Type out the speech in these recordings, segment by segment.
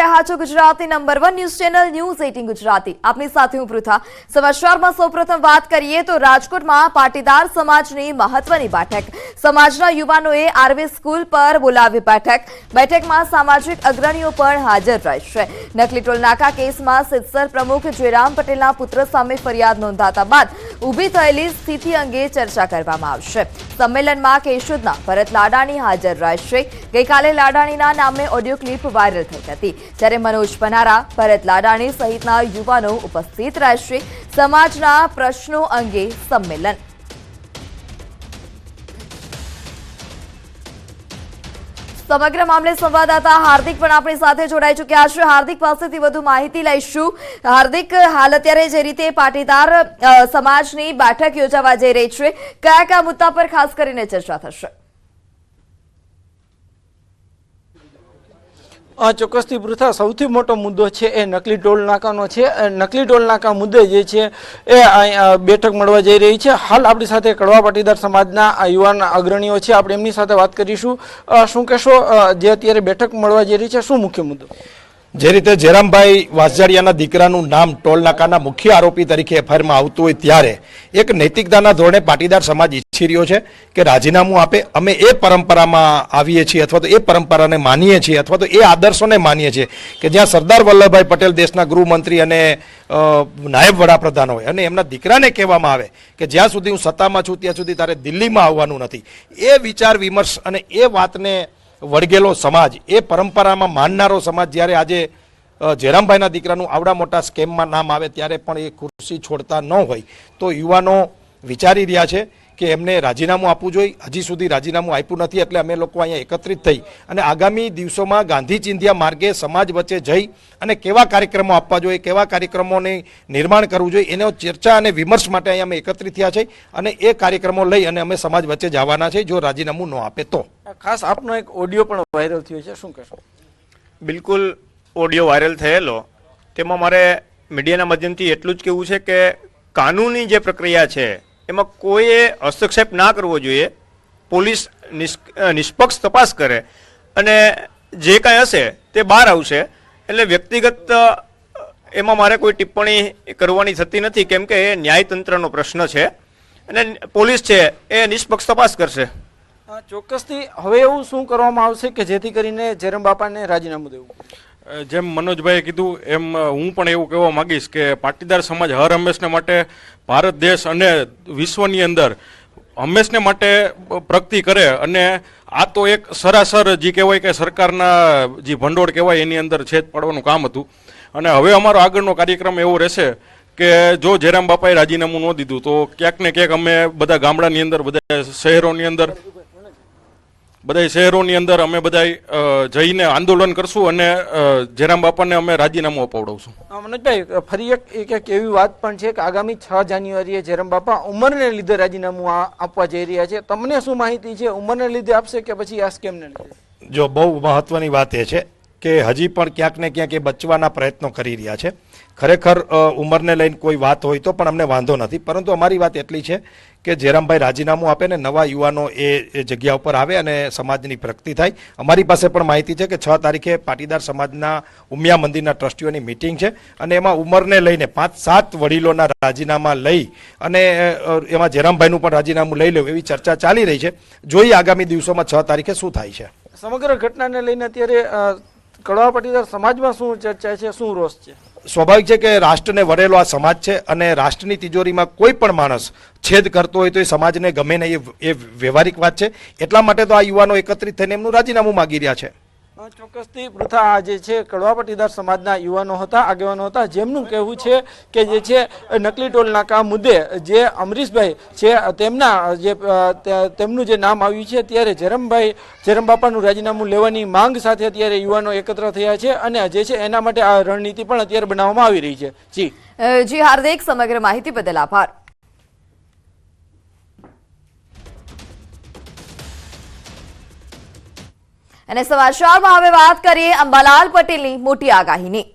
રહ્યા છો Gujarati number one news channel news eighteen Gujarati. આપની સાથે હું પૃથા. સમાચારમાં સૌપ્રથમ વાત કરીએ તો રાજકોટમાં પાટીદાર સમાજની મહત્વની બેઠક. સમાજના યુવાનોએ આરવી સ્કૂલ પર બોલાવી બેઠક. બેઠકમાં સામાજિક અગ્રણીઓ પણ હાજર રહેશે. નકલી ટોલનાકા કેસમાં સિત્સર પ્રમુખ જયરામ પટેલના પુત્ર સામે ફરિયાદ નોંધાતા બાદ ઊભી થયેલી સ્થિતિ અંગે ચર્ચા કરવામાં આવશે. સંમેલનમાં કેશોદના, ભરત લાડાણી હાજર રહેશે. ગઈકાલે લાડાણીના નામે ઓડિયો ક્લિપ વાયરલ થઈ હતી. જ્યારે મનોજ પનારા, ભરત લાડાણી સહિતના યુવાનો ઉપસ્થિત રહેશે સમાજના પ્રશ્નો અંગે સંમેલન. સમગ્ર મામલે સંવાદદાતા હાર્દિક પણ આપણી સાથે જોડાઈ ચૂક્યા છે. હાર્દિક પાસેથી વધુ માહિતી લઈશું. હાર્દિક, હાલ અત્યારે જે રીતે પાટીદાર સમાજની બેઠક યોજાવા જઈ રહી છે કયા કયા મુદ્દા પર ખાસ કરીને ચર્ચા થશે? ચોક્કસથી પૃથા સૌથી મોટો મુદ્દો છે એ નકલી ટોલ નાકાનો છે. નકલી ટોલ નાકા મુદ્દે જે છે એ બેઠક મળવા જઈ રહી છે. હાલ આપણી સાથે કડવા પાટીદાર સમાજના યુવાન અગ્રણીઓ છે. આપણે એમની સાથે વાત કરીશું. શું કહેશો? જે અત્યારે બેઠક મળવા જઈ રહી છે, શું મુખ્ય મુદ્દો? જે રીતે જયરામભાઈ વાસજાડિયાના દીકરાનું નામ ટોલનાકાના મુખ્ય આરોપી તરીકે એફઆઈઆરમાં આવતું હોય ત્યારે એક નૈતિકતાના ધોરણે પાટીદાર સમાજ ઈચ્છી રહ્યો છે કે રાજીનામું આપે. અમે એ પરંપરામાં આવીએ છીએ અથવા તો એ પરંપરાને માનીએ છીએ અથવા તો એ આદર્શોને માનીએ છીએ કે જ્યાં સરદાર વલ્લભભાઈ પટેલ દેશના ગૃહમંત્રી અને નાયબ વડાપ્રધાન હોય. અને એમના દીકરાને કહેવામાં આવે કે જ્યાં સુધી હું સત્તામાં છું ત્યાં સુધી તારે દિલ્હીમાં આવવાનું નથી. એ વિચાર, વિમર્શ અને એ વાતને વળગેલો સમાજ, એ પરંપરામાં માનનારો સમાજ જ્યારે આજે જયરામભાઈના દીકરાનું આવડા મોટા સ્કેમમાં નામ આવે ત્યારે પણ એ ખુરશી છોડતા ન હોય, તો યુવાનો વિચારી રહ્યા છે કે એમને રાજીનામું આપવું જોઈએ. હજી સુધી રાજીનામું આપ્યું નથી એટલે અમે લોકો અહીંયા એકત્રિત થઈ અને આગામી દિવસોમાં ગાંધી ચિંધ્યા માર્ગે સમાજ વચ્ચે જઈ અને કેવા કાર્યક્રમો આપવા જોઈએ કેવા કાર્યક્રમોને નિર્માણ કરવું જોઈએ એનો ચર્ચા અને વિમર્શ માટે અહીંયા અમે એકત્રિત થયા છે અને એ કાર્યક્રમો લઈ અને અમે સમાજ વચ્ચે જવાના છે જો રાજીનામું ન આપે તો. ખાસ આપનો એક ઓડિયો પણ વાયરલ થયો છે શું કહેશો? બિલકુલ ઓડિયો વાયરલ થયેલો. તેમાં મારે મીડિયાના માધ્યમથી એટલું જ કહેવું છે કે કાનૂની જે પ્રક્રિયા છે એમાં કોઈએ હસ્તક્ષેપ ના કરવો જોઈએ, પોલીસ નિષ્પક્ષ તપાસ કરે અને જે કાંઈ હશે તે બહાર આવશે. એટલે વ્યક્તિગત એમાં મારે કોઈ ટિપ્પણી કરવાની થતી નથી, કેમ કે એ ન્યાયતંત્રનો પ્રશ્ન છે. અને પોલીસ છે, એ નિષ્પક્ષ તપાસ કરશે. ચોક્કસથી હવે એવું શું કરવામાં આવશે કે જેથી કરીને જેરમ બાપાને રાજીનામું દેવું? જેમ મનોજભાઈએ કીધું, એમ હું પણ એવું કહેવા માંગીશ કે પાટીદાર સમાજ હર હંમેશને માટે ભારત દેશ અને વિશ્વની અંદર હંમેશને માટે પ્રગતિ કરે અને આ તો એક સરાસર જે કહેવાય કે સરકારના જે ભંડોળ કહેવાય એની અંદર છેદ પાડવાનું કામ હતું. અને હવે અમારો આગળનો કાર્યક્રમ એવો રહેશે કે જો જયરામ બાપાએ રાજીનામું ન દીધું તો ક્યાંક ને ક્યાંક અમે બધા ગામડાની અંદર, બધા શહેરોની અંદર બધા શહેરોની અંદર અમે બધા જઈને આંદોલન કરશું અને જેરામ જયરામ બાપાને અમે રાજીનામું અપાવડાવશું. મનોજભાઈ ફરી એક એક એક એવી વાત પણ છે કે આગામી છ જાન્યુઆરીએ જયરામ બાપા ઉંમરને લીધે રાજીનામું આપવા જઈ રહ્યા છે. તમને શું માહિતી છે? ઉંમરને લીધે આપશે કે પછી આ સ્કેમને લીધે? જો બહુ મહત્વની વાત એ છે કે હજી પણ ક્યાંક ને ક્યાંક એ બચવાના પ્રયત્નો કરી રહ્યા છે. ખરેખર ઉંમરને લઈને કોઈ વાત હોય તો પણ અમને વાંધો નથી. પરંતુ અમારી વાત એટલી છે કે જયરામભાઈ રાજીનામું આપે ને નવા યુવાનો એ જગ્યા ઉપર આવે અને સમાજની પ્રગતિ થાય. અમારી પાસે પણ માહિતી છે કે છ તારીખે પાટીદાર સમાજના ઉમિયા મંદિરના ટ્રસ્ટીઓની મિટિંગ છે અને એમાં ઉંમરને લઈને પાંચ, સાત વડીલોના રાજીનામા લઈ અને એમાં જયરામભાઈનું પણ રાજીનામું લઈ લેવું એવી ચર્ચા ચાલી રહી છે. જોઈએ આગામી દિવસોમાં છ તારીખે શું થાય છે. સમગ્ર ઘટનાને લઈને અત્યારે કડવા પાટીદાર સમાજમાં શું ચર્ચા છે, શું રોષ છે? સ્વાભાવિક છે કે રાષ્ટ્રને વરેલો આ સમાજ છે અને રાષ્ટ્રની તિજોરીમાં કોઈ પણ માણસ છેદ કરતો હોય તો એ સમાજને ગમે નહીં એ વ્યવહારિક વાત છે. એટલા માટે તો આ યુવાનો એકત્રિત થઈને એમનું રાજીનામું માગી રહ્યા છે. ચોક્કસથી પૃથા જે છે કડવા પટીદાર સમાજના યુવાનો હતા, આગેવાનો હતા, જેમનું કહેવું છે કે જે છે, નકલી ટોલ નાકા મુદ્દે જે અમરીશભાઈ છે, તેમના જે તેમનું જે નામ આવ્યું છે, ત્યારે જરમભાઈ, જરમબાપાનું રાજીનામું લેવાની માંગ સાથે અત્યારે યુવાનો એકત્ર થયા છે અને જે છે, એના માટે આ રણનીતિ પણ અત્યારે બનાવવામાં આવી રહી છે. જી. જી, હાર્દિક સમગ્ર માહિતી બદલ આભાર. અને સમાચારમાં હવે વાત કરીએ અંબાલાલ પટેલની મોટી આગાહીની.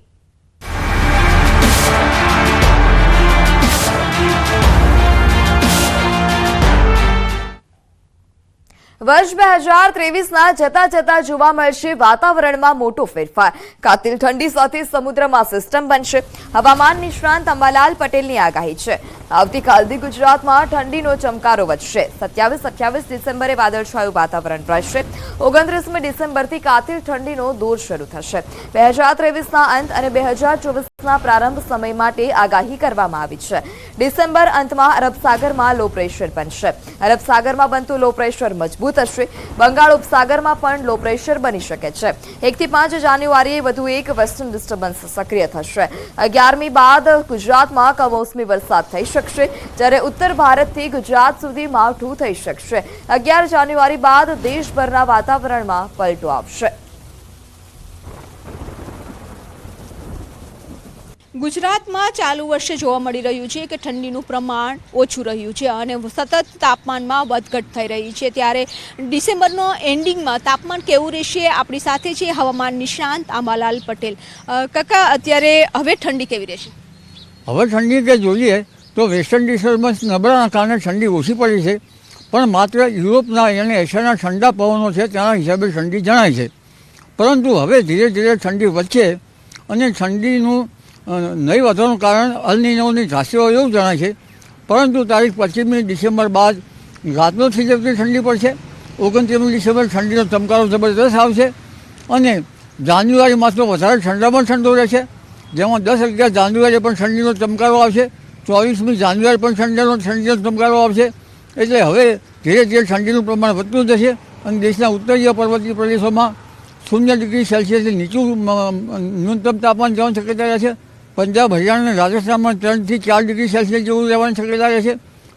વર્ષ બે હજાર ત્રેવીસના જતા જતા જોવા મળશે વાતાવરણમાં મોટો ફેરફાર. કાતિલ ઠંડી સાથે સમુદ્રમાં સિસ્ટમ બનશે. હવામાન નિષ્ણાંત અંબાલાલ પટેલની આગાહી છે. આવતીકાલથી ગુજરાતમાં ઠંડીનો ચમકારો વધશે. સત્યાવીસ અઠ્યાવીસ ડિસેમ્બરે વાદળછાયું વાતાવરણ રહેશે. ઓગણત્રીસમી ડિસેમ્બરથી કાતિલ ઠંડીનો દોર શરૂ થશે. બે હજાર ત્રેવીસના અંત અને બે હજાર ચોવીસના પ્રારંભ સમય માટે આગાહી કરવામાં આવી છે. ડિસેમ્બર અંતમાં અરબ સાગરમાં લો પ્રેશર બનશે. અરબ સાગરમાં બનતું લો પ્રેશર મજબૂત હશે બંગાળ ઉપસાગરમાં પણ લો પ્રેશર બની શકે છે. એકથી પાંચ જાન્યુઆરીએ વધુ એક વેસ્ટર્ન ડિસ્ટર્બન્સ સક્રિય થશે. અગિયારમી બાદ ગુજરાતમાં કમોસમી વરસાદ થઈ શકશે, જ્યારે ઉત્તર ભારતથી ગુજરાત સુધી માવઠું થઈ શકશે. અગિયાર જાન્યુઆરી બાદ દેશભરના વાતાવરણમાં પલટો આવશે. ગુજરાતમાં ચાલુ વર્ષે જોવા મળી રહ્યું છે કે ઠંડીનું પ્રમાણ ઓછું રહ્યું છે અને સતત તાપમાનમાં વધઘટ થઈ રહી છે. ત્યારે ડિસેમ્બરનો એન્ડિંગમાં તાપમાન કેવું રહેશે આપણી સાથે છે હવામાન નિષ્ણાંત આંબાલાલ પટેલ. કાકા, અત્યારે હવે ઠંડી કેવી રહેશે? હવે ઠંડી કે જોઈએ તો વેસ્ટર્ન ડિસ્ટર્બન્સ નબળાના કારણે ઠંડી ઓછી પડી છે. પણ માત્ર યુરોપના અને એશિયાના ઠંડા પવનો છે તેના હિસાબે ઠંડી જણાય છે. પરંતુ હવે ધીરે ધીરે ઠંડી વધશે અને ઠંડીનું નહીં વધવાનું કારણ અલનીનોની ઝાંસીઓ એવું જણાય છે. પરંતુ તારીખ પચીસમી ડિસેમ્બર બાદ રાતનો થઈ જતી ઠંડી પડશે. ઓગણત્રીસમી ડિસેમ્બર ઠંડીનો ચમકારો જબરદસ્ત આવશે. અને જાન્યુઆરી માસમાં વધારે ઠંડામાં ઠંડો રહેશે. જેમાં દસ અગિયાર જાન્યુઆરી પણ ઠંડીનો ચમકારો આવશે. ચોવીસમી જાન્યુઆરી પણ ઠંડીનો ઠંડીનો ચમકારો આવશે. એટલે હવે ધીરે ધીરે ઠંડીનું પ્રમાણ વધતું જશે અને દેશના ઉત્તરીય પર્વતીય પ્રદેશોમાં શૂન્ય ડિગ્રી સેલ્સિયસથી નીચું ન્યૂનતમ તાપમાન જવાની શક્યતા રહે છે પંજાબ હરિયાણા રાજસ્થાનમાં ત્રણથી ચાર ડિગ્રી સેલ્સિયસ જેવું રહેવાની શક્યતા રહે છે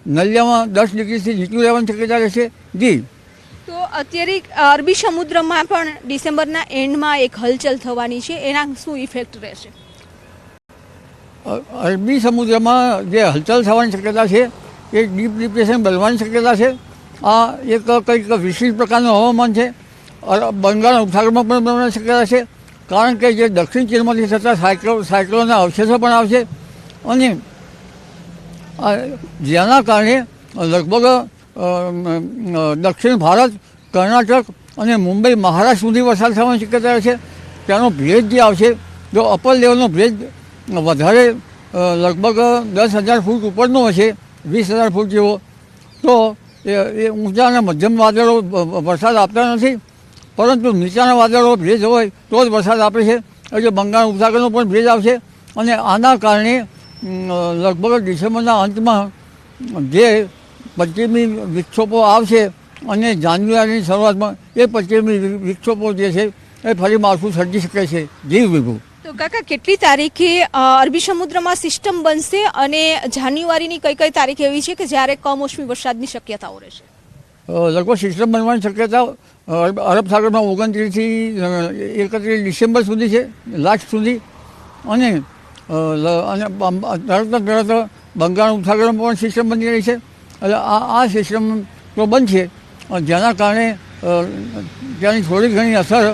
નલિયામાં દસ ડિગ્રીથી નીચું રહેવાની શક્યતા રહેશે. જી. તો અત્યારે અરબી સમુદ્રમાં પણ ડિસેમ્બરના એન્ડમાં એક હલચલ થવાની છે. એના શું ઇફેક્ટ રહેશે? અરબી સમુદ્રમાં જે હલચલ થવાની શક્યતા છે એ ડીપ ડિપ્રેશન બનવાની શક્યતા છે. આ એક કંઈક વિશિષ્ટ પ્રકારનું હવામાન છે. બંગાળ ઉપસાગરમાં પણ બનવાની શક્યતા છે. કારણ કે જે દક્ષિણ ચીનમાંથી થતા સાયક્લો સાયક્લોનના અવશેષો પણ આવશે. અને જેના કારણે લગભગ દક્ષિણ ભારત, કર્ણાટક અને મુંબઈ, મહારાષ્ટ્ર સુધી વરસાદ થવાની શક્યતા છે. ત્યાંનો ભેજ જે આવશે જો અપર લેવલનો ભેજ વધારે લગભગ દસ હજાર ફૂટ ઉપરનો હશે, વીસ હજાર ફૂટ જેવો. તો એ ઊંચા અને મધ્યમ વાદળો વરસાદ આપતા નથી. પરંતુ નીચાના વાદળો ભેજ હોય તો જ વરસાદ આપે છે. એટલે બંગાળ ઉપસાગરનો પણ ભેજ આવશે. અને આના કારણે લગભગ ડિસેમ્બરના અંતમાં જે પશ્ચિમી વિક્ષોભો આવશે અને જાન્યુઆરીની શરૂઆતમાં એ પશ્ચિમી વિક્ષોપો વિક્ષોભો જે છે એ ફરી માળખું સર્જી શકે છે. જીવ વિભુ. તો કાકા કેટલી તારીખે અરબી સમુદ્રમાં સિસ્ટમ બનશે અને જાન્યુઆરીની કઈ કઈ તારીખ એવી છે કે જ્યારે કમોસમી વરસાદની શક્યતાઓ રહેશે? લગભગ સિસ્ટમ બનવાની શક્યતા અરબ સાગરમાં ઓગણત્રીસથી એકત્રીસ ડિસેમ્બર સુધી છે, લાસ્ટ સુધી. અને અને તરત તરત બંગાળ ઉપસાગરમાં પણ સિસ્ટમ બની રહી છે. એટલે આ આ સિસ્ટમ તો બનશે છે. જેના કારણે ત્યાંની થોડી ઘણી અસર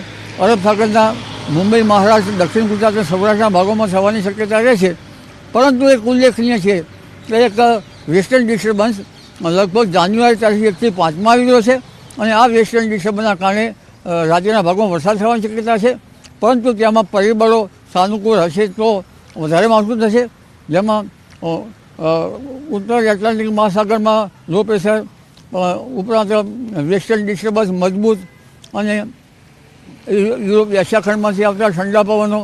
અરબ સાગરના મુંબઈ, મહારાષ્ટ્ર, દક્ષિણ ગુજરાત સૌરાષ્ટ્રના ભાગોમાં થવાની શક્યતા રહે છે. પરંતુ એક ઉલ્લેખનીય છે કે એક વેસ્ટર્ન ડિસ્ટર્બન્સ લગભગ જાન્યુઆરી તારીખ એકથી પાંચમાં આવી ગયો છે. અને આ વેસ્ટર્ન ડિસ્ટર્બના કારણે રાજ્યના ભાગમાં વરસાદ થવાની શક્યતા છે. પરંતુ તેમાં પરિબળો સાનુકૂળ હશે તો વધારે માવઠું થશે. જેમાં ઉત્તર એટલાન્ટિક મહાસાગરમાં લો પ્રેશર ઉપરાંત વેસ્ટર્ન ડિસ્ટર્બન્સ મજબૂત અને યુરોપ એશિયા ખંડમાંથી આવતા ઠંડા પવનો,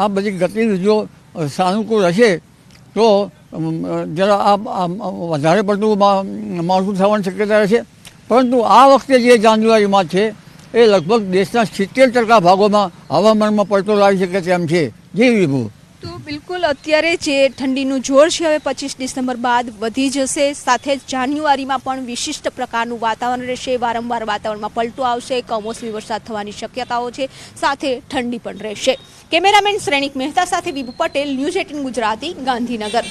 આ બધી ગતિવિધિઓ સાનુકૂળ હશે તો જરા આ વધારે પડતું માવઠું થવાની શક્યતા રહેશે. પરંતુ આ વખતે જે જાન્યુઆરીમાં છે, એ લગભગ દેશના સિત્તેર ટકા ભાગોમાં હવામાનમાં પડતો લાવી શકે તેમ છે. જે વિભુ. તો બિલકુલ અત્યારે જે ઠંડીનું જોર છે, હવે પચીસ ડિસેમ્બર બાદ વધી જશે. સાથે જ જાન્યુઆરીમાં પણ વિશિષ્ટ પ્રકારનું વાતાવરણ રહેશે. વારંવાર વાતાવરણમાં પલટો આવશે. કમોસમી વરસાદ થવાની શક્યતાઓ છે. સાથે ઠંડી પણ રહેશે. કેમેરામેન શ્રેણિક મહેતા સાથે વિભુ પટેલ, ન્યૂઝ એટીન ગુજરાતી, ગાંધીનગર.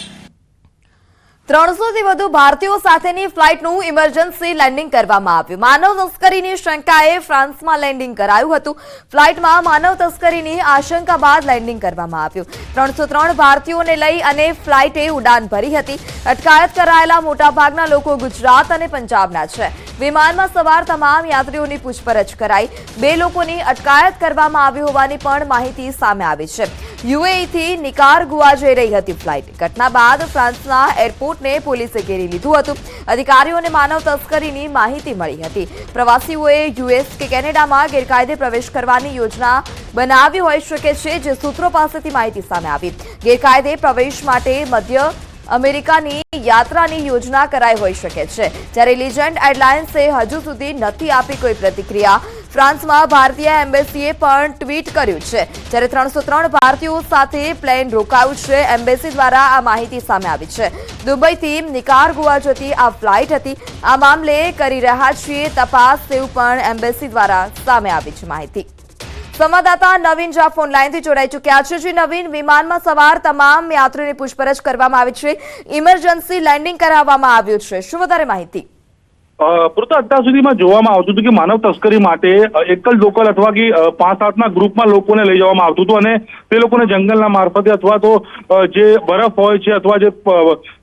ત્રણસોથી વધુ ભારતીયો સાથેની ફ્લાઇટનું ઇમરજન્સી લેન્ડિંગ કરવામાં આવ્યું. માનવ તસ્કરીની શંકાએ ફ્રાન્સમાં લેન્ડિંગ કરાયું હતું. ફ્લાઇટમાં માનવ તસ્કરીની આશંકા બાદ લેન્ડિંગ કરવામાં આવ્યું. ત્રણસો ત્રણ ભારતીયોને લઈ અને ફ્લાઇટે ઉડાન ભરી હતી. અટકાયત કરાયેલા મોટાભાગના લોકો ગુજરાત અને પંજાબના છે. વિમાનમાં સવાર તમામ યાત્રીઓની પૂછપરછ કરાઈ. બે લોકોની અટકાયત કરવામાં આવી હોવાની પણ માહિતી સામે આવી છે. યુએઈથી નિકાર ગુવા જઈ રહી હતી ફ્લાઇટ. ઘટના બાદ ફ્રાન્સના એરપોર્ટને પોલીસે ઘેરી લીધું હતું. અધિકારીઓને માનવ તસ્કરીની માહિતી મળી હતી. પ્રવાસીઓએ યુએસ કે કેનેડામાં ગેરકાયદે પ્રવેશ કરવાની યોજના બનાવી હોઈ શકે છે જે સૂત્રો પાસેથી માહિતી સામે આવી. ગેરકાયદે પ્રવેશ માટે મધ્ય અમેરિકાની યાત્રાની યોજના કરાઈ હોઈ શકે છે. જ્યારે લિજન્ડ એરલાઇન્સે હજુ સુધી નથી આપી કોઈ પ્રતિક્રિયા ફ્રાન્સમાં ભારતીય એમ્બેસીએ પણ ટ્વીટ કર્યું છે. જ્યારે ત્રણસો ત્રણ ભારતીયો સાથે પ્લેન રોકાયું છે, એમ્બેસી દ્વારા આ માહિતી સામે આવી છે. દુબઈથી નિકાર ગોવા જતી આ ફ્લાઇટ હતી. આ મામલે કરી રહ્યા છીએ તપાસ તેવું પણ એમ્બેસી દ્વારા સામે આવી છે માહિતી. સંવાદદાતા નવીન ઝા ફોન લાઈનથી જોડાઈ ચૂક્યા છે. જે નવીન, વિમાનમાં સવાર તમામ યાત્રીઓની પૂછપરછ કરવામાં આવી છે. ઇમરજન્સી લેન્ડિંગ કરાવવામાં આવ્યું છે. શું વધારે માહિતી? પૂરતા અત્યાર સુધીમાં જોવામાં આવતું હતું કે માનવ તસ્કરી માટે એક એકલ લોકલ અથવા કે પાંચ સાતના ગ્રુપમાં લોકોને લઈ જવામાં આવતું હતું અને તે લોકોને જંગલના મારફતે અથવા તો જે બરફ હોય છે અથવા જે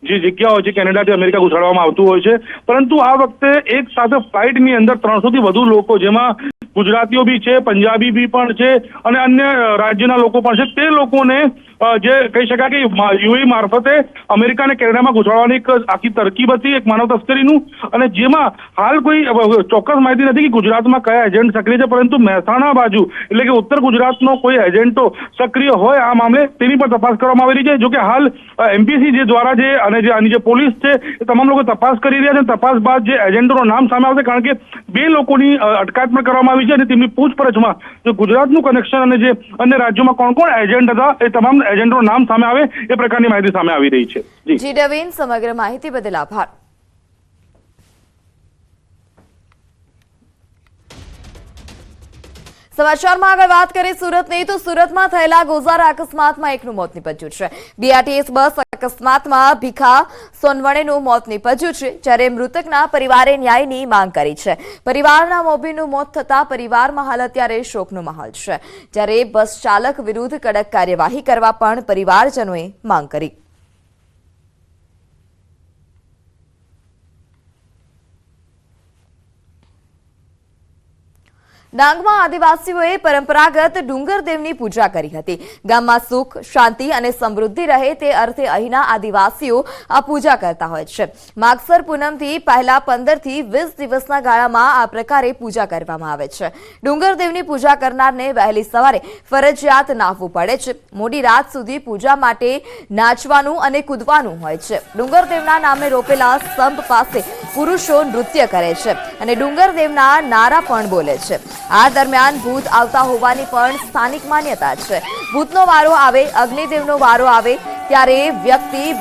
જે જગ્યા હોય છે કેનેડાથી અમેરિકા ઘુસાડવામાં આવતું હોય છે. પરંતુ આ વખતે એક સાથે ફ્લાઇટની અંદર ત્રણસોથી વધુ લોકો જેમાં ગુજરાતીઓ બી છે, પંજાબી બી પણ છે અને અન્ય રાજ્યના લોકો પણ છે, તે લોકોને જે કહી શકાય કે યુએ મારફતે અમેરિકા અને કેનેડામાં ઘુસાડવાની એક આખી તરકીબ હતી, એક માનવ તસ્કરીનું. અને જેમાં હાલ કોઈ ચોક્કસ માહિતી નથી કે ગુજરાતમાં કયા એજન્ટ સક્રિય છે, પરંતુ મહેસાણા બાજુ, એટલે કે ઉત્તર ગુજરાતનો કોઈ એજન્ટો સક્રિય હોય આ મામલે તેની પણ તપાસ કરવામાં આવી રહી છે. જો કે હાલ એમપીસી જે દ્વારા જે, અને જે આની જે પોલીસ છે, એ તમામ લોકો તપાસ કરી રહ્યા છે તપાસ બાદ જે એજન્ટોનું નામ સામે આવશે, કારણ કે બે લોકોની અટકાયત પણ કરવામાં આવી છે અને તેમની પૂછપરછમાં જે ગુજરાતનું કનેક્શન અને જે અન્ય રાજ્યોમાં કોણ કોણ એજન્ટ હતા, એ તમામ એજન્ટોનું નામ સામે આવે, એ પ્રકારની માહિતી સામે આવી રહી છે. જી. જી સમગ્ર માહિતી બદલ આભાર. સમાચારમાં આગળ વાત કરીએ સુરતની, તો સુરતમાં થયેલા ગોઝારા અકસ્માતમાં એકનું મોત નીપજ્યું છે. બીઆરટીએસ બસ અકસ્માતમાં ભીખા સોનવણેનું મોત નીપજ્યું છે, જ્યારે મૃતકના પરિવારે ન્યાયની માંગ કરી છે. પરિવારના મોભીનું મોત થતા પરિવારમાં હાલ અત્યારે શોકનો માહોલ છે. જ્યારે બસ ચાલક વિરુદ્ધ કડક કાર્યવાહી કરવા પણ પરિવારજનોએ માંગ કરી. ડાંગમાં આદિવાસીઓએ પરંપરાગત ડુંગરદેવની પૂજા કરી હતી. ગામમાં સુખ, શાંતિ અને સમૃદ્ધિ રહે તે અર્થે અહીંના આદિવાસીઓ આ પૂજા કરતા હોય છે. માગસર પૂનમથી પહેલા પંદરથી વીસ દિવસના ગાળામાં આ પ્રકારે પૂજા કરવામાં આવે છે. ડુંગરદેવની પૂજા કરનારને વહેલી સવારે ફરજિયાત નાહવું પડે છે. મોડી રાત સુધી પૂજા માટે નાચવાનું અને કૂદવાનું હોય છે. ડુંગરદેવના નામે રોપેલા સ્તંભ પાસે પુરુષો નૃત્ય કરે છે અને ડુંગરદેવના નારા પણ બોલે છે. આ દરમિયાન ભૂત આવતા હોવાની પણ સ્થાનિક માન્યતા છે. ભૂતનો વારો આવે, અગ્નિદેવનો વારો આવે, ત્યારે વ્યક્તિ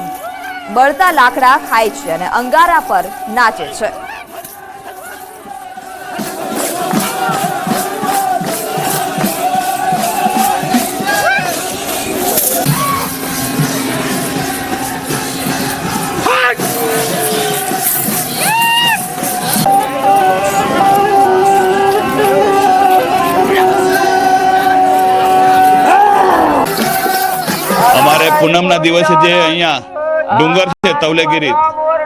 બળતા લાકડા ખાય છે અને અંગારા પર નાચે છે. પૂનમના દિવસે જે અહીંયા ડુંગર છે તવલેગીરી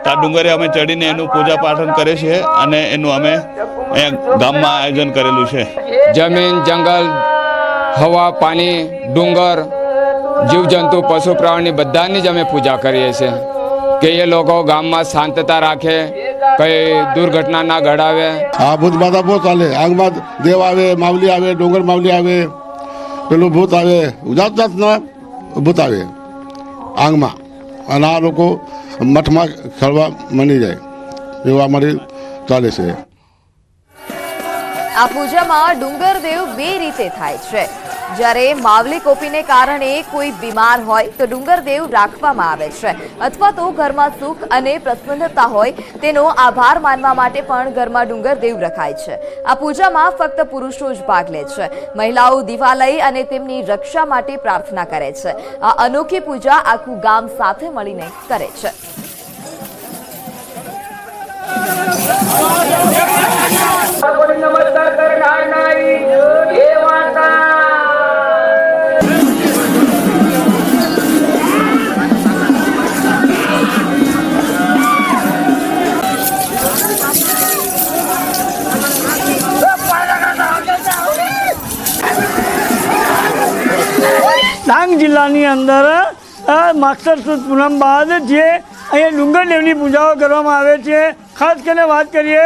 આ ડુંગરે અમે ચડીને એનું પૂજા પાઠન કરે છે અને એનું અમે અહીંયા ગામમાં આયોજન કરેલું છે. જમીન જંગલ હવા પાણી ડુંગર જીવજંતુ પશુ પ્રાણી બધાની જ અમે પૂજા કરીએ છીએ. કે એ લોકો ગામમાં શાંતતા રાખે કઈ દુર્ઘટના ના ઘડાવે. આ ભૂત બાધા બહુ ચાલે. આગમાં દેવ આવે માવલી આવે ડુંગર માવલી આવે પેલું ભૂત આવે. જાત જાતના ભૂત આવે. આંગમાં. અને આ લોકો મઠમાં ખેડવા મની જાય. એવું અમારી ચાલે છે. આ પૂજામાં ડુંગરદેવ બે રીતે થાય છે. જ્યારે માવલી કોપીને કારણે કોઈ બીમાર હોય તો ડુંગરદેવ રાખવામાં આવે છે. અથવા તો ઘરમાં સુખ અને પ્રસન્નતા હોય તેનો આભાર માનવા માટે પણ ઘરમાં ડુંગરદેવ રખાય છે. આ પૂજામાં ફક્ત પુરુષો જ ભાગ લે છે. મહિલાઓ દિવાલય અને તેમની રક્ષા માટે પ્રાર્થના કરે છે. આ અનોખી પૂજા આખું ગામ સાથે મળીને કરે છે. નમસ્કાર કરનાર નારી ડાંગ જિલ્લાની અંદર અ, સુદ પૂનમ બાદ જે અહીંયા ડુંગર દેવની પૂજાઓ કરવામાં આવે છે. ખાસ કરીને વાત કરીએ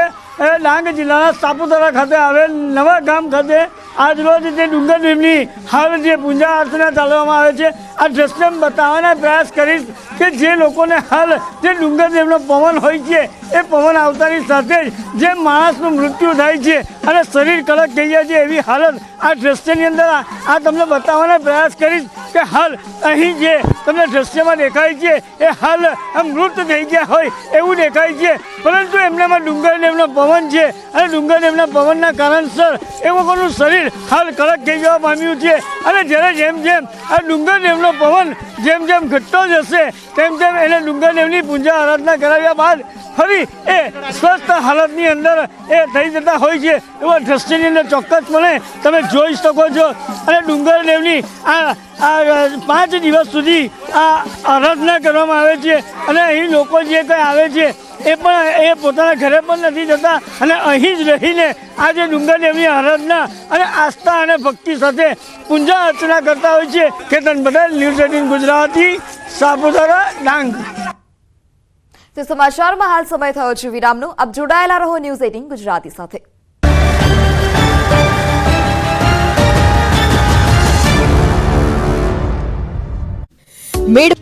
ડાંગ જિલ્લાના સાપુતારા ખાતે આવેલ નવા ગામ ખાતે આજરોજ જે ડુંગર દેવની હાલ જે પૂજા અર્ચના ચાલવામાં આવે છે. આ દ્રશ્ય બતાવવાના પ્રયાસ કરીશ કે જે લોકોને હાલ જે ડુંગરદેવનો પવન હોય છે, એ પવન આવતાની સાથે જ જે માણસનું મૃત્યુ થાય છે અને શરીર કડક થઈ જાય છે એવી હાલત આ દ્રશ્યની અંદર આ તમને બતાવવાનો પ્રયાસ કરીશ કે હાલ અહીં જે તમને દ્રશ્યમાં દેખાય છે, એ હાલ મૃત થઈ ગયા હોય એવું દેખાય છે. પરંતુ એમનામાં ડુંગરદેવનો પવન છે અને ડુંગરદેવના પવનના કારણસર એ લોકોનું શરીર હાલ કડક થઈ જવા પામ્યું છે. અને જ્યારે જેમ જેમ આ ડુંગરદેવનો પવન જેમ જેમ ઘટતો જશે, તેમ તેમ એને ડુંગરદેવની પૂજા આરાધના કરાવ્યા બાદ ફરી એ સ્વસ્થ હાલતની અંદર એ થઈ જતા હોય છે. એવા દ્રષ્ટિની અંદર ચોક્કસપણે તમે જોઈ શકો છો. અને ડુંગરદેવની આ આ પાંચ દિવસ સુધી આ આરાધના કરવામાં આવે છે અને અહીં લોકો જે કંઈ આવે છે એ પણ એ પોતાના ઘરે પણ નથી જતા અને અહીં જ રહીને આ જે ડુંગરદેવની આરાધના અને આસ્થા અને ભક્તિ સાથે પૂજા અર્ચના કરતા હોય છે. Ketan Patel, news eighteen Gujarati, Saputara, Dang. તો સમાચારમાં હાલ સમય થયો છે વિરામનો. આપ જોડાયેલા રહો ન્યૂઝ એટીન ગુજરાતી સાથે. મેડ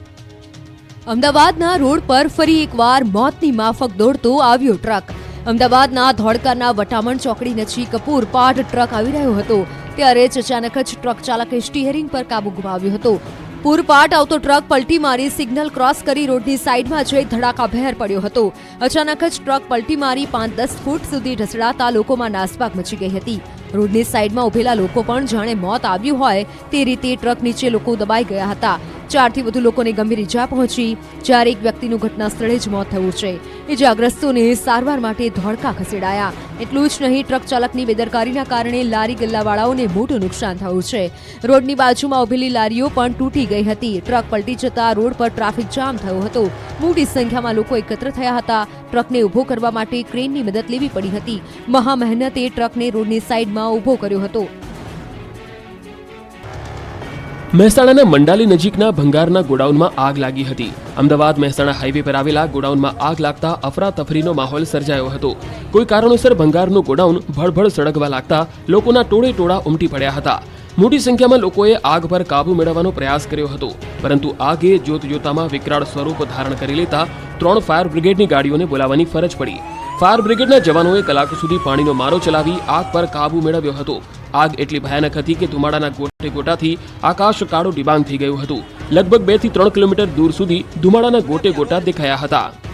અમદાવાદના રોડ પર ફરી એકવાર મોતની માફક દોડતો આવ્યો ટ્રક. અમદાવાદના ધોળકાના વટામણ ચોકડી નજીક પૂરપાટ ટ્રક આવી રહ્યો હતો. ત્યારે જ અચાનક જ ટ્રક ચાલકે સ્ટીયરિંગ પર કાબુ ગુમાવ્યો હતો. પૂરપાટ આવતો ટ્રક પલટી મારી સિગ્નલ ક્રોસ કરી રોડની સાઈડમાં જઈ ધડાકાભેર પડ્યો હતો. અચાનક જ ટ્રક પલટી મારી પાંચ દસ ફૂટ સુધી ઢસડાતા લોકોમાં નાસભાગ મચી ગઈ હતી. રોડની સાઈડમાં ઉભેલા લોકો પણ જાણે મોત આવ્યું હોય તે રીતે ટ્રક નીચે લોકો દબાઈ ગયા હતા. ચારથી વધુ લોકોને ગંભીર ઈજા પહોંચી. જ્યારે એક વ્યક્તિનું ઘટના સ્થળે જ મોત થયું છે. ઈજાગ્રસ્તોને સારવાર માટે ધોળકા ખસેડાયા. એટલું જ નહીં, ટ્રક ચાલકની બેદરકારીના કારણે લારી ગલ્લાવાળાઓને મોટું નુકસાન થયું છે. રોડની બાજુમાં ઉભેલી લારીઓ પણ તૂટી ગઈ હતી. ટ્રક પલટી જતા રોડ પર ટ્રાફિક જામ થયો હતો. મોટી સંખ્યામાં લોકો એકત્ર થયા હતા. ટ્રકને ઊભો કરવા માટે ક્રેનની મદદ લેવી પડી હતી. મહા મહેનતે ટ્રકને રોડની સાઈડમાં ઊભો કર્યો હતો. મહેસાણાના મંડાલી નજીકના ભંગારના ગોડાઉનમાં આગ લાગી હતી. અમદાવાદ મહેસાણા હાઈવે પર આવેલા ગોડાઉનમાં આગ લાગતા અફરાતફરીનો માહોલ સર્જાયો હતો. કોઈ કારણોસર ભંગારનું ગોડાઉન ભળભળ સળગવા લાગતા લોકોના ટોળે ટોળા ઉમટી પડ્યા હતા. મોટી સંખ્યામાં લોકોએ આગ પર કાબુ મેળવવાનો પ્રયાસ કર્યો હતો. પરંતુ આગે જોત જોતામાં વિકરાળ સ્વરૂપ ધારણ કરી લેતા ત્રણ ફાયર બ્રિગેડની ગાડીઓને બોલાવવાની ફરજ પડી. ફાયર બ્રિગેડના જવાનોએ કલાકો સુધી પાણીનો મારો ચલાવી આગ પર કાબુ મેળવ્યો હતો. આગ એટલી ભયાનક હતી કે ધુમાડાના ગોટે ગોટાથી આકાશ કાળું ડિબાંગ થઈ ગયું હતું. લગભગ બેથી ત્રણ કિલોમીટર દૂર સુધી ધુમાડાના ગોટે ગોટા દેખાયા હતા.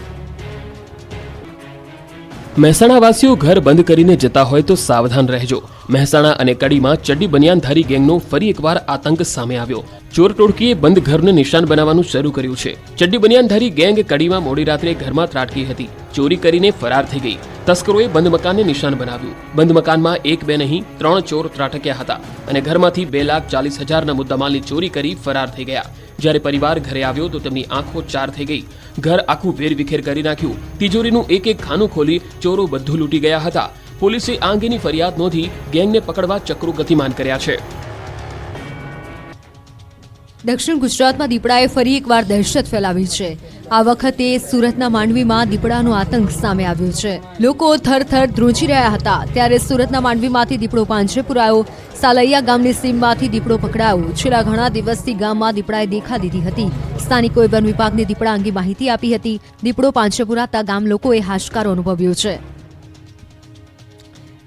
મહેસાણા વાસીઓ ઘર બંધ કરીને જતા હોય તો સાવધાન રહેજો. મહેસાણા અને કડીમાં ચડ્ડી બનિયાનધારી ગેંગનો ફરી એકવાર આતંક સામે આવ્યો. ચોર ટોળકીએ બંધ ઘરને નિશાન બનાવવાનું શરૂ કર્યું છે. ચડ્ડી બનિયાનધારી ગેંગ કડીમાં મોડી રાત્રે ઘરમાં ત્રાટકી હતી. ચોરી કરીને ફરાર થઈ ગઈ. તસ્કરોએ બંધ મકાનને નિશાન બનાવ્યું. બંધ મકાનમાં એક, બે નહીં, ત્રણ ચોર ત્રાટક્યા હતા અને ઘરમાંથી બે લાખ ચાલીસ હજારના મુદ્દામાલની ચોરી કરી ફરાર થઈ ગયા. જ્યારે પરિવાર ઘરે આવ્યો તો તેમની આંખો ચાર થઈ ગઈ. ઘર આખું વેરવિખેર કરી નાખ્યું. તિજોરીનું એક એક ખાનું ખોલી ચોરો બધું લૂંટી ગયા હતા. પોલીસે આ અંગેની ફરિયાદ નોંધી ગેંગને પકડવા ચક્રો ગતિમાન કર્યા છે. દક્ષિણ ગુજરાતમાં દીપડાએ ફરી એકવાર દહેશત ફેલાવી છે. આ વખતે સુરતના માંડવીમાં દીપડાનો આતંક સામે આવ્યો છે. લોકો થરથર ધ્રુજી રહ્યા હતા. ત્યારે સુરતના માંડવીમાંથી દીપડો પાંજરે પુરાયો. સાલૈયા ગામની સીમમાંથી દીપડો પકડાયો. છેલ્લા ઘણા દિવસથી ગામમાં દીપડાએ દેખા દીધી હતી. સ્થાનિકોએ વન વિભાગને દીપડા અંગે માહિતી આપી હતી. દીપડો પાંજરે પુરાતા ગામ લોકોએ હાશકારો અનુભવ્યો છે.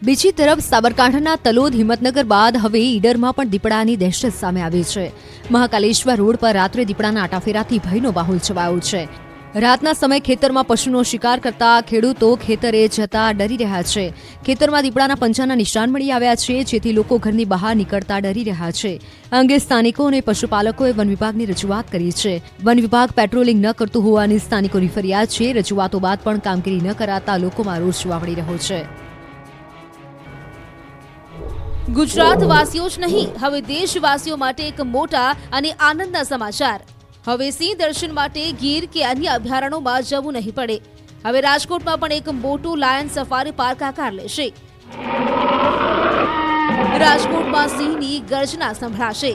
બીજી તરફ સાબરકાંઠાના તલોદ હિંમતનગર બાદ હવે ઈડરમાં પણ દીપડાની દહેશત સામે આવી છે. મહાકાલેશ્વર રોડ પર રાત્રે દીપડાના આટાફેરાથી ભયનો માહોલ છવાયો છે. રાતના સમયે ખેતરમાં પશુનો શિકાર કરતા ખેડૂતો ખેતરે જતા ડરી રહ્યા છે. ખેતરમાં દીપડાના પંજાના નિશાન મળી આવ્યા છે, જેથી લોકો ઘરની બહાર નીકળતા ડરી રહ્યા છે. અંગે સ્થાનિકો અને પશુપાલકોએ વન વિભાગની રજૂઆત કરી છે. વન વિભાગ પેટ્રોલિંગ ન કરતું હોવાની સ્થાનિકોની ફરિયાદ છે. રજૂઆતો બાદ પણ કામગીરી ન કરાતા લોકોમાં રોષ જોવા મળી રહ્યો છે. ગુજરાત વાસીઓ જ નહીં, હવે દેશવાસીઓ માટે એક મોટા અને આનંદના સમાચાર. હવે સિંહ દર્શન માટે ગીર કે અન્ય અભયારણ્યોમાં જવું નહીં પડે. હવે રાજકોટમાં પણ એક મોટું લાયન સફારી પાર્ક આકાર લેશે. રાજકોટમાં સિંહની ગર્જના સંભળાશે.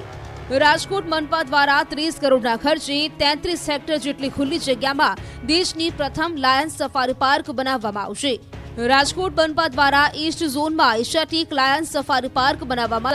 રાજકોટ મનપા દ્વારા ત્રીસ કરોડના ખર્ચે તેત્રીસ હેક્ટર જેટલી ખુલ્લી જગ્યામાં દેશની પ્રથમ લાયન સફારી પાર્ક બનાવવામાં આવશે. રાજકોટ મનપા દ્વારા ઈસ્ટ ઝોનમાં એશિયાટિક ક્લાયન્સ સફારી પાર્ક બનાવવામાં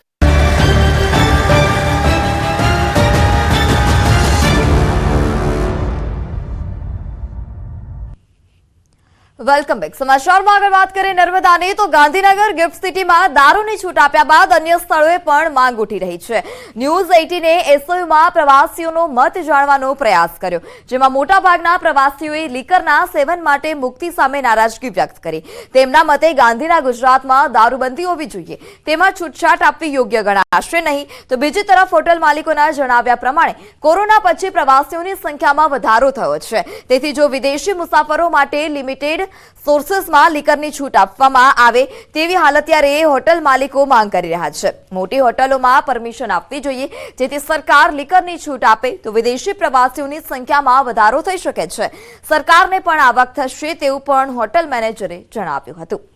વેલકમ બેક સમાચારમાં આગળ વાત કરીએ નર્મદાની, તો ગાંધીનગર ગિફ્ટ સિટીમાં દારૂની છૂટ આપ્યા બાદ અન્ય સ્થળોએ પણ માંગ ઉઠી રહી છે. ન્યૂઝ એઇટીને એસઓયુમાં પ્રવાસીઓનો મત જાણવાનો પ્રયાસ કર્યો, જેમાં મોટાભાગના પ્રવાસીઓએ લીકરના સેવન માટે મુક્તિ સામે નારાજગી વ્યક્ત કરી. તેમના મતે ગાંધીના ગુજરાતમાં દારૂબંધી હોવી જોઈએ. તેમાં છૂટછાટ આપવી યોગ્ય ગણાશે નહીં. તો બીજી તરફ હોટલ માલિકોના જણાવ્યા પ્રમાણે, કોરોના પછી પ્રવાસીઓની સંખ્યામાં વધારો થયો છે. તેથી જો વિદેશી મુસાફરો માટે લિમિટેડ સોર્सेसમાં લીકરની છૂટ આપવામાં આવે તેવી હાલત ત્યારે હોટલ માલિકો માંગ કરી રહ્યા છે. મોટી હોટલોમાં પરમિશન આપવી જોઈએ, જેથી સરકાર લીકરની છૂટ આપે તો વિદેશી પ્રવાસીઓની સંખ્યામાં વધારો થઈ શકે છે. સરકારને પણ આવક થશે તેવું પણ હોટલ મેનેજરે જણાવ્યું હતું.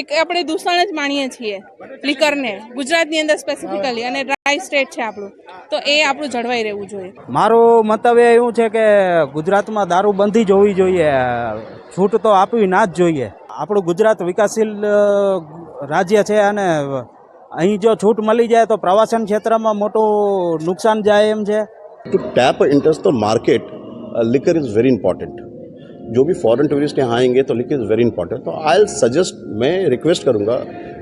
એક આપણે દૂષણ જ માણીએ છીએ લિકરને. ગુજરાતની અંદર સ્પેસિફિકલી અને ડ્રાય સ્ટેટ છે આપણું. તો એ આપણું જળવાઈ રહેવું જોઈએ. મારું મંતવ્ય એવું છે કે ગુજરાતમાં દારૂબંધી જ હોવી જોઈએ. છૂટ તો આપવી ના જ જોઈએ. આપણું ગુજરાત વિકાસશીલ રાજ્ય છે અને અહીં જો છૂટ મળી જાય તો પ્રવાસન ક્ષેત્રમાં મોટું નુકસાન જાય એમ છે. To tap interest market liquor is very important. जो भी फॉरेन टूरिस्ट यहाँ आएंगे तो लिकर इज़ वेरी इंपॉर्टेंट तो आई सजेस्ट मैं रिक्वेस्ट करूँगा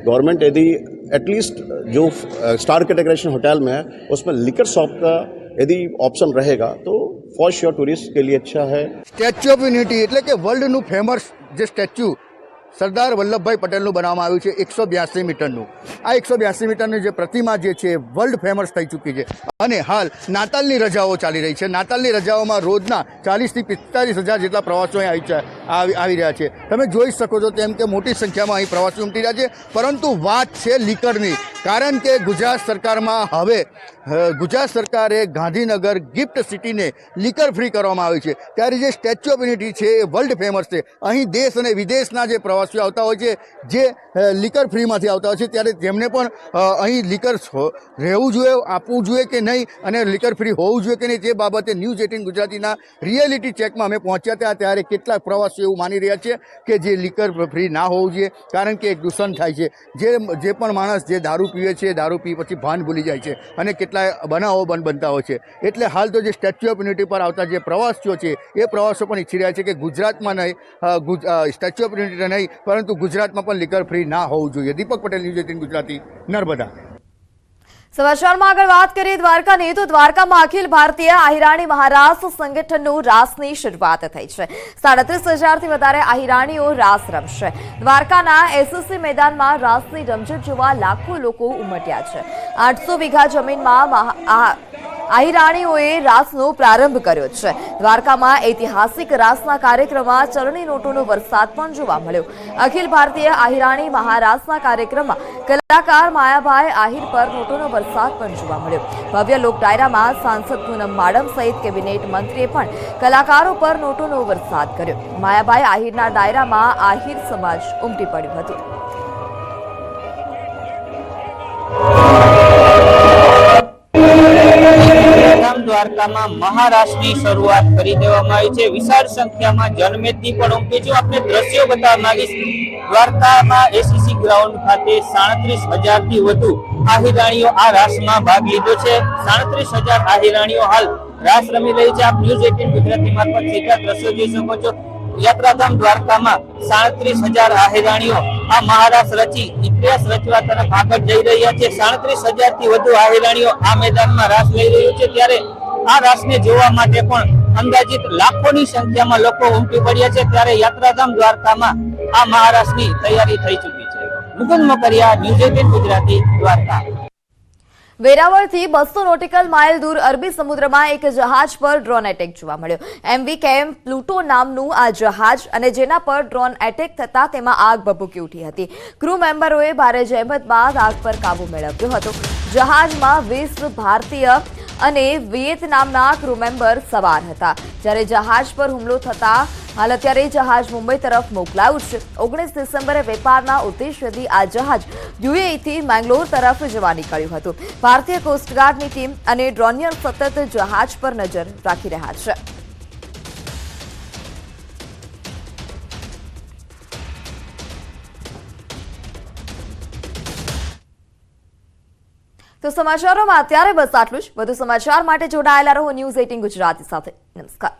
गवर्नमेंट यदि एटलीस्ट जो स्टार कैटेगराइजेशन होटल में है उसमें लिकर शॉप का यदि ऑप्शन रहेगा तो फॉर श्योर टूरिस्ट के लिए अच्छा है સ્ટેચ્યુ ઓફ યુનિટી એટલે કે વર્લ્ડનું ફેમસ જે સ્ટેચ્યુ સરદાર વલ્લભભાઈ પટેલનું બનાવવામાં આવ્યું છે એકસો બ્યાસી મીટરનું. આ એકસો બ્યાસી મીટરની જે પ્રતિમા જે છે વર્લ્ડ ફેમસ થઈ ચૂકી છે. અને હાલ નાતાલની રજાઓ ચાલી રહી છે. નાતાલની રજાઓમાં રોજના ચાલીસથી પિસ્તાલીસ હજાર જેટલા પ્રવાસીઓ અહીં આવી રહ્યા છે. તમે જોઈ શકો છો તેમ કે મોટી સંખ્યામાં અહીં પ્રવાસીઓ ઉમટી રહ્યા છે. પરંતુ વાત છે લીકરની. કારણ કે ગુજરાત સરકારમાં હવે ગુજરાત સરકારે ગાંધીનગર ગિફ્ટ સિટીને લીકર ફ્રી કરવામાં આવી છે. ત્યારે જે સ્ટેચ્યુ ઓફ યુનિટી છે એ વર્લ્ડ ફેમસ છે. અહીં દેશ અને વિદેશના જે પ્રવાસીઓ આવતા હોય છે, જે લિકર ફ્રીમાંથી આવતા હોય છે, ત્યારે તેમને પણ અહીં લીકર રહેવું જોઈએ, આપવું જોઈએ કે નહીં, અને લીકર ફ્રી હોવું જોઈએ કે નહીં, તે બાબતે ન્યૂઝ એટીન ગુજરાતીના રિયાલિટી ચેકમાં અમે પહોંચ્યા હતા, ત્યારે કેટલાક પ્રવાસીઓ એવું માની રહ્યા છે કે જે લીકર ફ્રી ના હોવું જોઈએ, કારણ કે એક દૂષણ થાય છે. જે જે પણ માણસ જે દારૂ પીવે છે, દારૂ પી પછી ભાન ભૂલી જાય છે, અને કેટલાય બનાવો બન, બનતા હોય છે. એટલે હાલ તો જે સ્ટેચ્યુ ઓફ યુનિટી પર આવતા જે પ્રવાસીઓ છે, એ પ્રવાસીઓ પણ ઈચ્છી રહ્યા છે કે ગુજરાતમાં નહીં સ્ટેચ્યુ ઓફ યુનિટી નહીં પરંતુ ગુજરાતમાં પણ લીકર ફ્રી ના હોવું જોઈએ. Deepak Patel news eighteen Gujarati, Narmada. સમાચારમાં આગળ વાત કરીએ દ્વારકાની, તો દ્વારકામાં અખિલ ભારતીય આહિરાણી મહારાસ સંગઠનનું રાસની શરૂઆત થઈ છે. સાડત્રીસ હજારથી વધારે આહિરાણીઓ રાસ રમશે. દ્વારકાના એસએસસી મેદાનમાં રાસની રમઝટ જોવા લાખો લોકો ઉમટ્યા છે. આઠસો વીઘા જમીનમાં આહિરાણીઓએ રાસનો પ્રારંભ કર્યો છે. દ્વારકામાં ઐતિહાસિક રાસના કાર્યક્રમમાં ચરણી નોટોનો વરસાદ પણ જોવા મળ્યો. અખિલ ભારતીય આહિરાણી મહારાસના કાર્યક્રમમાં કલાકાર માયાભાઈ આહિર પર નોટોનો વરસાદ પણ જોવા મળ્યો. ભવ્ય લોક ડાયરામાં સાંસદ પૂનમ માડમ સહિત કેબિનેટ મંત્રીએ પણ કલાકારો પર નોટોનો વરસાદ કર્યો. માયાભાઈ આહિરના ડાયરામાં આહિર સમાજ ઉમટી પડ્યું હતું. દ્વારકામાં મહારાસની શરૂઆત કરી દેવામાં આવી છે. વિશાળ સંખ્યામાં જનમેદની પણ ઉમટી છે. આપણે દ્રશ્યો બતાવવા માંગીશ. દ્વારકામાં એસીસી ગ્રાઉન્ડ ખાતે સાડત્રીસ હજારથી વધુ આહિરાણીઓ આ રાસમાં ભાગ લીધો છે. સાડત્રીસ હજાર આહિરાણીઓ હાલ રાસ રમી રહી છે. આપ ન્યૂઝ એટીન ગુજરાતી મારફત સીધા દ્રશ્યો જોઈ શકો છો. યાત્રાધામ દ્વારકામાં સાડત્રીસ હજાર આહિરાણીઓ આ મહારાસ રચી ઇતિહાસ રચવા તરફ આગળ જઈ રહ્યા છે. સાડત્રીસ હજારથી વધુ આહેરાણીઓ આ મેદાનમાં રાસ લઈ રહ્યું છે. ત્યારે આ રાસને જોવા માટે પણ અંદાજિત લાખોની સંખ્યામાં લોકો ઉમટી પડ્યા છે ત્યારે યાત્રાધામ દ્વારકામાં આ મહારાસની તૈયારી થઈ ચૂકી છે. Mukund Makariya news eighteen Gujarati Dwarka. વેરાવળથી બસો નોટિકલ માઇલ દૂર અરબી સમુદ્રમાં એક જહાજ પર ડ્રોન એટેક જોવા મળ્યો. એમવી કેમ પ્લુટો નામનું આ જહાજ અને જેના પર ડ્રોન એટેક થતા તેમાં આગ ભભૂકી ઉઠી હતી. ક્રૂ મેમ્બરોએ ભારે જહેમત બાદ આગ પર કાબુ મેળવ્યો હતો. જહાજમાં વીસ ભારતીય અને વિયેતનામના ક્રૂ મેમ્બર સવાર હતા. જ્યારે જહાજ પર હુમલો થતા, હાલ અત્યારે જહાજ મુંબઈ તરફ મોકલાયું છે. ઓગણીસ ડિસેમ્બરે વેપારના ઉદ્દેશ્યથી આ જહાજ યુએઈથી મેંગ્લોર તરફ જવા નીકળ્યું હતું. ભારતીય કોસ્ટગાર્ડની ટીમ અને ડ્રોનિયર સતત જહાજ પર નજર રાખી રહ્યા છે. તો સમાચારોમાં અત્યારે બસ આટલું જ. વધુ સમાચાર માટે જોડાયેલા રહો ન્યૂઝ એટીન ગુજરાતી સાથે. નમસ્કાર.